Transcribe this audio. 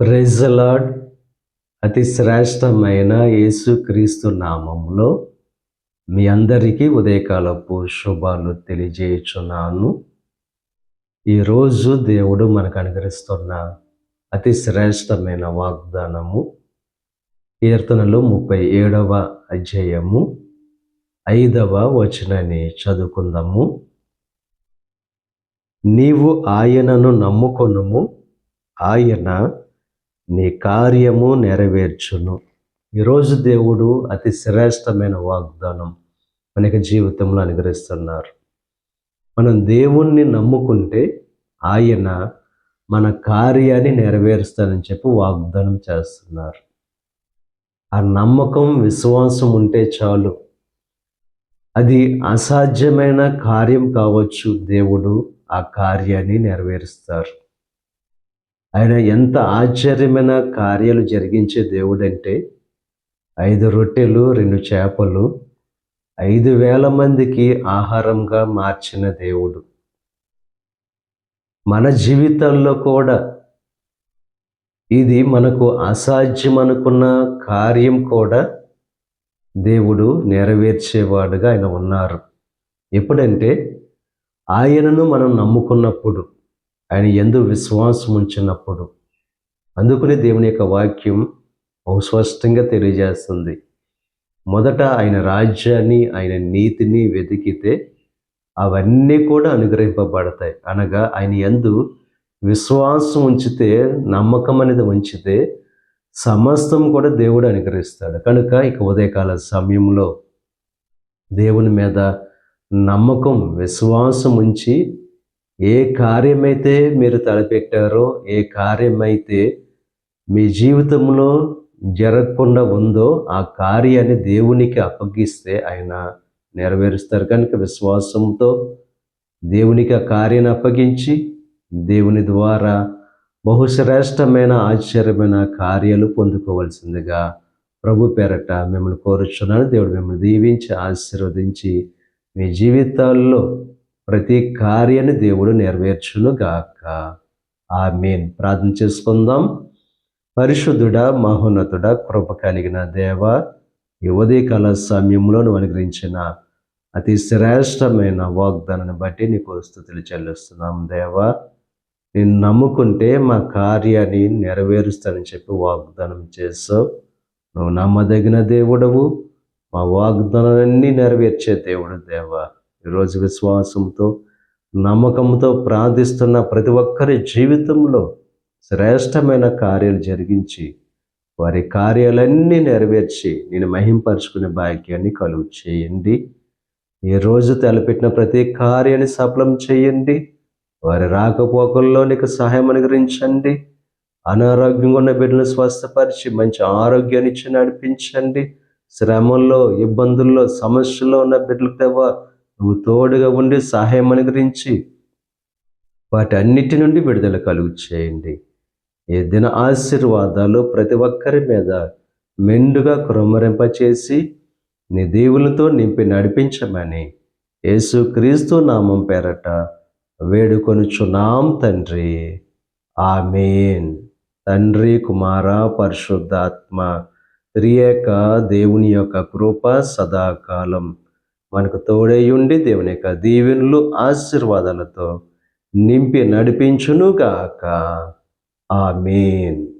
ప్రెజలాడ్ అతి శ్రేష్టమైన యేసుక్రీస్తు నామంలో మీ అందరికీ ఉదయకాలపు శుభాలు తెలియజేయుచున్నాను. ఈరోజు దేవుడు మనకు అనుగ్రహిస్తున్న అతి శ్రేష్టమైన వాగ్దానము కీర్తనలు ముప్పై ఏడవ అధ్యాయము ఐదవ వచనాన్ని చదువుకుందాము. నీవు ఆయనను నమ్ముకొనుము. ఆయన నీ కార్యము నెరవేర్చును. ఈరోజు దేవుడు అతి శ్రేష్టమైన వాగ్దానం మనకి జీవితంలో అనుగ్రహిస్తున్నారు. మనం దేవుణ్ణి నమ్ముకుంటే ఆయన మన కార్యాన్ని నెరవేరుస్తానని చెప్పి వాగ్దానం చేస్తున్నారు. ఆ నమ్మకం విశ్వాసం ఉంటే చాలు. అది అసాధ్యమైన కార్యం కావచ్చు. దేవుడు ఆ కార్యాన్ని నెరవేరుస్తారు. ఆయన ఎంత ఆశ్చర్యమైన కార్యాలు జరిగించే దేవుడంటే ఐదు రొట్టెలు రెండు చేపలు ఐదు వేల మందికి ఆహారంగా మార్చిన దేవుడు. మన జీవితంలో కూడా ఇది మనకు అసాధ్యం అనుకున్న కార్యం కూడా దేవుడు నెరవేర్చేవాడుగా ఆయన ఉన్నారు. ఎప్పుడంటే ఆయనను మనం నమ్ముకున్నప్పుడు. ఆయన ఎందు విశ్వాసం ఉంచినప్పుడు. అందుకని దేవుని యొక్క వాక్యం అస్పష్టంగా తెలియజేస్తుంది. మొదట ఆయన రాజ్యాన్ని ఆయన నీతిని వెతికితే అవన్నీ కూడా అనుగ్రహింపబడతాయి. అనగా ఆయన ఎందు విశ్వాసం ఉంచితే నమ్మకం అనేది ఉంచితే సమస్తం కూడా దేవుడు అనుగ్రహిస్తాడు. కనుక ఇక ఉదయకాల సమయంలో దేవుని మీద నమ్మకం విశ్వాసం ఉంచి ఏ కార్యమైతే మీరు తలపెట్టారో ఏ కార్యమైతే మీ జీవితంలో జరగకుండా ఉందో ఆ కార్యాన్ని దేవునికి అప్పగిస్తే ఆయన నెరవేరుస్తారు. కనుక విశ్వాసంతో దేవునికి ఆ కార్యాన్ని అప్పగించి దేవుని ద్వారా బహుశ్రేష్టమైన ఆశ్చర్యమైన కార్యాలు పొందుకోవాల్సిందిగా ప్రభు పేరట మిమ్మల్ని కోరుచున్నాను. దేవుడు మిమ్మల్ని దీవించి ఆశీర్వదించి మీ జీవితాల్లో ప్రతి కార్యాన్ని దేవుడు నెరవేర్చును గాక ఆ మీన్ ప్రార్థన చేసుకుందాం. పరిశుద్ధుడ మహోన్నతుడ కృప కలిగిన దేవ ఈ ఉదయకాల సమయంలో నువ్వు అనుగ్రహించిన అతి శ్రేష్టమైన వాగ్దానాన్ని బట్టి నీకు స్థుతులు చెల్లిస్తున్నాం దేవా. నేను నమ్ముకుంటే మా కార్యాన్ని నెరవేరుస్తానని చెప్పి వాగ్దానం చేసావు నువ్వు నమ్మదగిన దేవుడవు. మా వాగ్దానాన్ని నెరవేర్చే దేవుడు దేవా. ఈరోజు విశ్వాసంతో నమ్మకంతో ప్రార్థిస్తున్న ప్రతి ఒక్కరి జీవితంలో శ్రేష్టమైన కార్యాలు జరిగించి వారి కార్యాలన్నీ నెరవేర్చి నేను మహింపరుచుకునే భాగ్యాన్ని కలుగు చేయండి. ఈరోజు తలపెట్టిన ప్రతి కార్యాన్ని సఫలం చేయండి. వారి రాకపోకల్లో నీకు సహాయం అనుగ్రహించండి. అనారోగ్యంగా ఉన్న బిడ్డలు స్వస్థపరిచి మంచి ఆరోగ్యాన్ని ఇచ్చి నడిపించండి. శ్రమంలో ఇబ్బందుల్లో సమస్యల్లో ఉన్న బిడ్డలకు నువ్వు తోడుగా ఉండి సహాయం అనుగ్రహించి వాటి అన్నిటి నుండి విడుదల కలుగు చేయండి. ఏ దిన ఆశీర్వాదాలు ప్రతి ఒక్కరి మీద మెండుగా కృమరింపచేసి నీ దేవులతో నింపి నడిపించమని యేసు క్రీస్తు నామం పేరట వేడుకొనుచున్నాం తండ్రి. ఆమెన్. తండ్రి కుమార పరిశుద్ధాత్మ త్రియేక దేవుని యొక్క కృప సదాకాలం మనకు తోడేయుండి దేవుని యొక్క దీవెనలు ఆశీర్వాదాలతో నింపి నడిపించునుగాక. ఆమెన్.